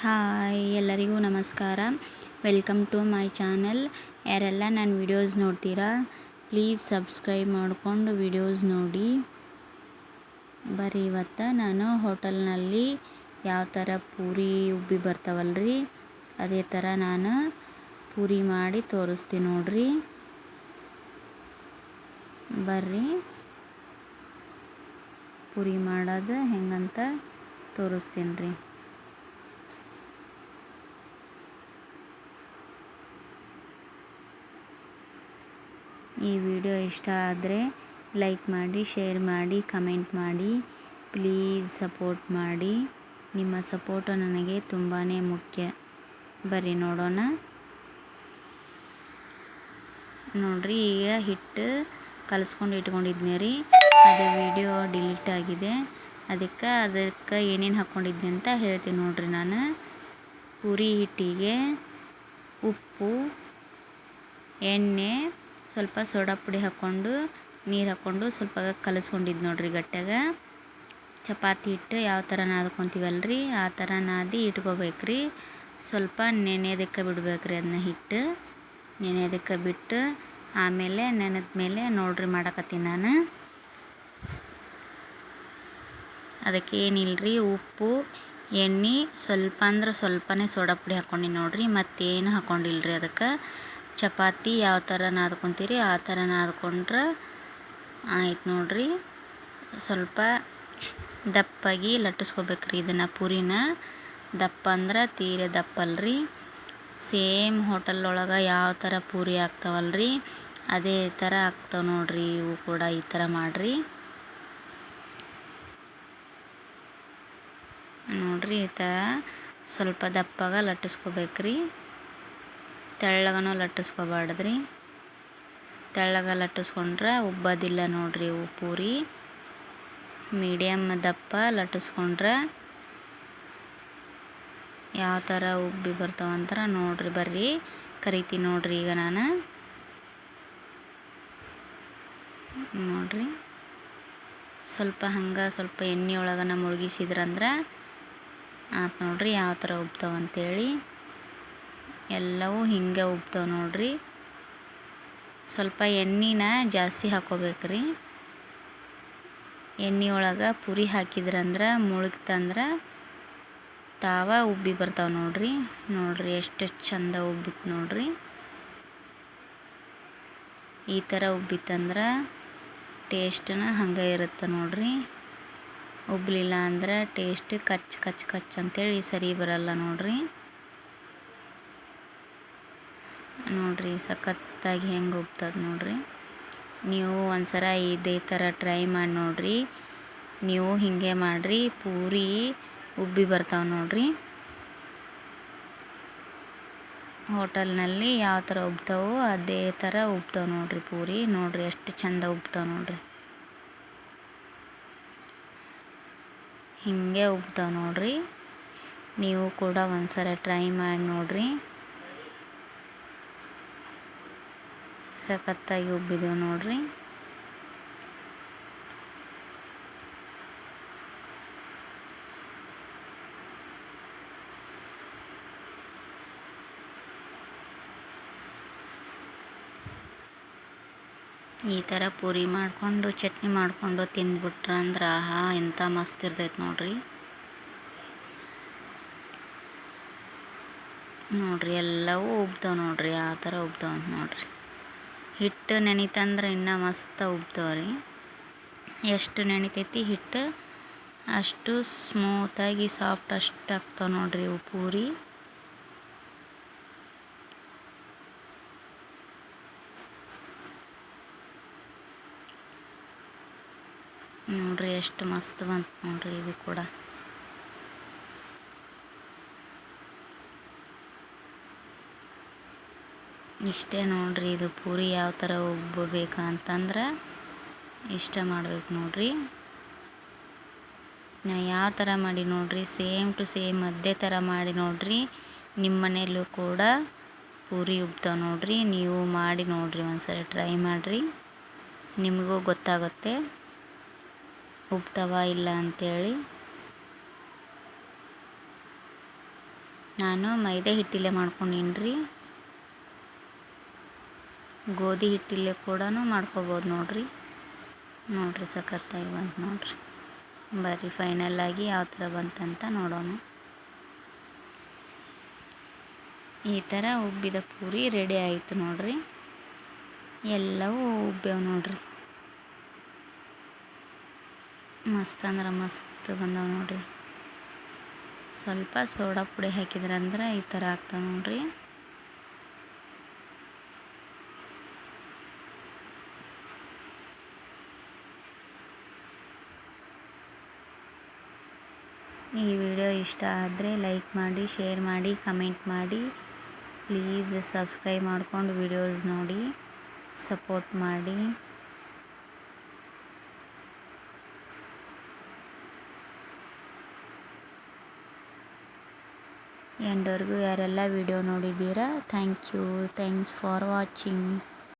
Hi, ಎಲ್ಲರಿಗೂ ನಮಸ್ಕಾರ. Welcome to my channel. ಯಾರೆಲ್ಲ ನನ್ನ ವಿಡಿಯೋಸ್ ನೋಡ್ತೀರಾ, ಪ್ಲೀಸ್ ಸಬ್ಸ್ಕ್ರೈಬ್ ಮಾಡಿಕೊಂಡು ವಿಡಿಯೋಸ್ ನೋಡಿ. ಬರೀ ಇವತ್ತು ನಾನು ಹೋಟೆಲ್ನಲ್ಲಿ ಯಾವ ಥರ ಪೂರಿ ಉಬ್ಬಿ ಬರ್ತಾವಲ್ರಿ, ಅದೇ ಥರ ನಾನು ಪೂರಿ ಮಾಡಿ ತೋರಿಸ್ತೀನಿ ನೋಡ್ರಿ. ಬರ್ರಿ. ಪೂರಿ ಮಾಡೋದು ಹೆಂಗಂತ ತೋರಿಸ್ತೀನಿ ರೀ. ಈ ವಿಡಿಯೋ ಇಷ್ಟ ಆದರೆ ಲೈಕ್ ಮಾಡಿ, ಶೇರ್ ಮಾಡಿ, ಕಮೆಂಟ್ ಮಾಡಿ. ಪ್ಲೀಸ್ ಸಪೋರ್ಟ್ ಮಾಡಿ. ನಿಮ್ಮ ಸಪೋರ್ಟು ನನಗೆ ತುಂಬಾ ಮುಖ್ಯ. ಬರ್ರಿ ನೋಡೋಣ. ನೋಡ್ರಿ, ಈಗ ಹಿಟ್ಟು ಕಲಿಸ್ಕೊಂಡು ಇಟ್ಕೊಂಡಿದ್ನಿ ರೀ. ಅದು ವಿಡಿಯೋ ಡಿಲೀಟ್ ಆಗಿದೆ. ಅದಕ್ಕೆ ಅದಕ್ಕೆ ಏನೇನು ಹಾಕ್ಕೊಂಡಿದ್ದೆ ಅಂತ ಹೇಳ್ತೀನಿ ನೋಡ್ರಿ ನಾನು. ಪುರಿ ಹಿಟ್ಟಿಗೆ ಉಪ್ಪು, ಎಣ್ಣೆ ಸ್ವಲ್ಪ ಸೋಡಾ ಪುಡಿ ಹಾಕ್ಕೊಂಡು, ನೀರು ಹಾಕ್ಕೊಂಡು ಸ್ವಲ್ಪ ಕಲಸ್ಕೊಂಡಿದ್ದು ನೋಡಿರಿ ಗಟ್ಟಾಗ ಚಪಾತಿ ಹಿಟ್ಟು ಯಾವ ಥರ ನಾದ್ಕೊತೀವಲ್ರಿ, ಆ ಥರ ನಾದಿ ಇಟ್ಕೋಬೇಕ್ರಿ. ಸ್ವಲ್ಪ ನೆನೆಯೋದಕ್ಕೆ ಬಿಡ್ಬೇಕ್ರಿ ಅದನ್ನ ಹಿಟ್ಟು. ನೆನೆಯೋದಕ್ಕೆ ಬಿಟ್ಟು ಆಮೇಲೆ ನೆನೆದ ಮೇಲೆ ನೋಡ್ರಿ ಮಾಡಕತ್ತೀನಿ ನಾನು. ಅದಕ್ಕೆ ಏನಿಲ್ಲರಿ ಉಪ್ಪು, ಎಣ್ಣೆ ಸ್ವಲ್ಪ ಅಂದ್ರೆ ಸ್ವಲ್ಪನೇ ಸೋಡಾ ಪುಡಿ ಹಾಕ್ಕೊಂಡು ನೋಡ್ರಿ. ಮತ್ತೇನು ಹಾಕ್ಕೊಂಡಿಲ್ರಿ ಅದಕ್ಕೆ. ಚಪಾತಿ ಯಾವ ಥರ ನಾದ್ಕೊತೀರಿ ಆ ಥರ ನಾದ್ಕೊಂಡ್ರೆ ಆಯ್ತು ನೋಡ್ರಿ. ಸ್ವಲ್ಪ ದಪ್ಪಾಗಿ ಲಟ್ಟಿಸ್ಕೋಬೇಕ್ರಿ ಇದನ್ನು ಪೂರಿನ. ದಪ್ಪ ಅಂದ್ರೆ ತೀರೆ ದಪ್ಪಲ್ರಿ. ಸೇಮ್ ಹೋಟೆಲ್ ಒಳಗೆ ಯಾವ ಥರ ಪೂರಿ ಆಗ್ತಾವಲ್ರಿ, ಅದೇ ಥರ ಆಗ್ತಾವೆ ನೋಡ್ರಿ ಇವು ಕೂಡ ಈ ಥರ ಮಾಡಿರಿ. ನೋಡ್ರಿ ಈ ಥರ ಸ್ವಲ್ಪ ದಪ್ಪಾಗ ಲಟ್ಟಿಸ್ಕೋಬೇಕ್ರಿ. ತೆಳ್ಳಗನೂ ಲಟ್ಟಿಸ್ಕೋಬಾರ್ದ್ರಿ. ತೆಳ್ಳಗ ಲಟ್ಟಿಸ್ಕೊಂಡ್ರೆ ಉಬ್ಬೋದಿಲ್ಲ ನೋಡ್ರಿ ಇವು ಪೂರಿ. ಮೀಡಿಯಮ್ ದಪ್ಪ ಲಟ್ಟಿಸ್ಕೊಂಡ್ರೆ ಯಾವ ಥರ ಉಬ್ಬಿ ಬರ್ತಾವಂತಾರ ನೋಡ್ರಿ ಬರ್ರಿ. ಕರಿತೀನಿ ನೋಡ್ರಿ ಈಗ ನಾನು. ನೋಡ್ರಿ. ಸ್ವಲ್ಪ ಹಂಗೆ ಸ್ವಲ್ಪ ಎಣ್ಣೆ ಒಳಗನ ಮುಳುಗಿಸಿದ್ರಂದ್ರೆ ಆತು ನೋಡ್ರಿ ಯಾವ ಥರ ಉಬ್ತಾವಂತೇಳಿ ಎಲ್ಲವೂ ಹಿಂಗೆ ಉಬ್ತಾವೆ ನೋಡ್ರಿ. ಸ್ವಲ್ಪ ಎಣ್ಣೆನ ಜಾಸ್ತಿ ಹಾಕೋಬೇಕ್ರಿ. ಎಣ್ಣೆ ಒಳಗೆ ಪುರಿ ಹಾಕಿದ್ರಂದ್ರೆ ಮುಳುಗ್ತಂದ್ರೆ ತಾವ ಉಬ್ಬಿ ಬರ್ತಾವೆ ನೋಡ್ರಿ. ನೋಡ್ರಿ ಎಷ್ಟು ಚಂದ ಉಬ್ಬಿತ್ತು ನೋಡ್ರಿ. ಈ ಥರ ಉಬ್ಬಿತ್ತಂದ್ರೆ ಟೇಸ್ಟನ ಹಂಗೆ ಇರುತ್ತೆ ನೋಡ್ರಿ. ಉಬ್ಬಲಿಲ್ಲ ಅಂದ್ರೆ ಟೇಸ್ಟ್ ಕಚ್ ಕಚ್ ಕಚ್ ಅಂತೇಳಿ ಸರಿ ಬರಲ್ಲ ನೋಡ್ರಿ. ನೋಡ್ರಿ, ಸಖತ್ತಾಗಿ ಹೆಂಗೆ ಉಬ್ತದೆ ನೋಡ್ರಿ. ನೀವು ಒಂದ್ಸಲ ಇದೇ ಥರ ಟ್ರೈ ಮಾಡಿ ನೋಡ್ರಿ. ನೀವು ಹೀಗೆ ಮಾಡಿರಿ, ಪೂರಿ ಉಬ್ಬಿ ಬರ್ತಾವೆ ನೋಡ್ರಿ. ಹೋಟೆಲ್ನಲ್ಲಿ ಯಾವ ಥರ ಉಬ್ತಾವೋ ಅದೇ ಥರ ಉಬ್ತಾವೆ ನೋಡ್ರಿ ಪೂರಿ. ನೋಡ್ರಿ ಎಷ್ಟು ಚಂದ ಉಬ್ತಾವೆ ನೋಡ್ರಿ. ಹೀಗೆ ಉಬ್ತಾವೆ ನೋಡ್ರಿ. ನೀವು ಕೂಡ ಒಂದ್ಸಲ ಟ್ರೈ ಮಾಡಿ ನೋಡ್ರಿ. ಸಖತ್ತಾಗಿ ಉಬ್ಬಿದೆವು ನೋಡ್ರಿ. ಈ ಥರ ಪೂರಿ ಮಾಡಿಕೊಂಡು, ಚಟ್ನಿ ಮಾಡಿಕೊಂಡು ತಿಂದ್ಬಿಟ್ರೆ ಅಂದ್ರೆ ಆಹಾ ಎಂಥ ಮಸ್ತ್ ಇರ್ತೈತೆ ನೋಡ್ರಿ. ನೋಡ್ರಿ, ಎಲ್ಲವೂ ಉಬ್ತಾವೆ ನೋಡ್ರಿ, ಆ ಥರ ಉಬ್ತಾವ ನೋಡ್ರಿ. ಹಿಟ್ಟು ನೆನಿತಂದ್ರೆ ಇನ್ನೂ ಮಸ್ತ್ ರೀ ಎಷ್ಟು ನೆನಿತೈತಿ ಹಿಟ್ಟು? ಅಷ್ಟು ಸ್ಮೂತಾಗಿ ಸಾಫ್ಟ್ ಅಷ್ಟು ಆಗ್ತಾವೆ ನೋಡ್ರಿ ಇವು ಪೂರಿ. ನೋಡ್ರಿ ಎಷ್ಟು ಮಸ್ತ್ ಬಂತು ನೋಡ್ರಿ ಇದು ಕೂಡ. ಇಷ್ಟೇ ನೋಡ್ರಿ, ಇದು ಪೂರಿ ಯಾವ ಥರ ಉಬ್ಬಬೇಕು ಅಂತಂದ್ರೆ ಇಷ್ಟ ಮಾಡ್ಬೇಕು ನೋಡ್ರಿ. ನಾ ಯಾವ ಥರ ಮಾಡಿ ನೋಡ್ರಿ, ಸೇಮ್ ಟು ಸೇಮ್ ಅದೇ ಥರ ಮಾಡಿ ನೋಡ್ರಿ. ನಿಮ್ಮ ಮನೆಯಲ್ಲೂ ಕೂಡ ಪೂರಿ ಉಬ್ತಾವೆ ನೋಡ್ರಿ, ನೀವು ಮಾಡಿ ನೋಡ್ರಿ, ಒಂದ್ಸರಿ ಟ್ರೈ ಮಾಡಿರಿ. ನಿಮಗೂ ಗೊತ್ತಾಗುತ್ತೆ ಉಬ್ತಾವ ಇಲ್ಲ ಅಂಥೇಳಿ ನಾನು ಮೈದಾ ಹಿಟ್ಟಿಲ್ಲೇ ಮಾಡ್ಕೊಂಡೀನಿ ರೀ ಗೋಧಿ ಹಿಟ್ಟಿಲ್ಲೇ ಕೂಡ ಮಾಡ್ಕೊಬೋದು ನೋಡಿರಿ. ನೋಡಿರಿ ಸಖತ್ತಾಗಿ ಬಂತು ನೋಡಿರಿ. ಬರ್ರಿ ಫೈನಲ್ಲಾಗಿ ಯಾವ ಥರ ಬಂತಂತ ನೋಡೋಣ. ಈ ಥರ ಉಬ್ಬಿದ ಪೂರಿ ರೆಡಿ ಆಯಿತು ನೋಡ್ರಿ. ಎಲ್ಲವೂ ಉಬ್ಬ್ಯಾವ ನೋಡ್ರಿ. ಮಸ್ತ್ ಅಂದ್ರೆ ಮಸ್ತ್ ಬಂದವ ನೋಡ್ರಿ. ಸ್ವಲ್ಪ ಸೋಡಾ ಪುಡಿ ಹಾಕಿದ್ರಂದ್ರೆ ಈ ಥರ ಆಗ್ತಾವೆ ನೋಡ್ರಿ. ಈ ವಿಡಿಯೋ ಇಷ್ಟ ಆದರೆ ಲೈಕ್ ಮಾಡಿ, ಶೇರ್ ಮಾಡಿ, ಕಮೆಂಟ್ ಮಾಡಿ. ಪ್ಲೀಸ್ ಸಬ್ಸ್ಕ್ರೈಬ್ ಮಾಡಿಕೊಂಡು ವಿಡಿಯೋಸ್ ನೋಡಿ, ಸಪೋರ್ಟ್ ಮಾಡಿ. ಎಂಡವರೆಗೂ ಯಾರೆಲ್ಲ ವಿಡಿಯೋ ನೋಡಿದ್ದೀರಾ, thank you. Thanks for watching.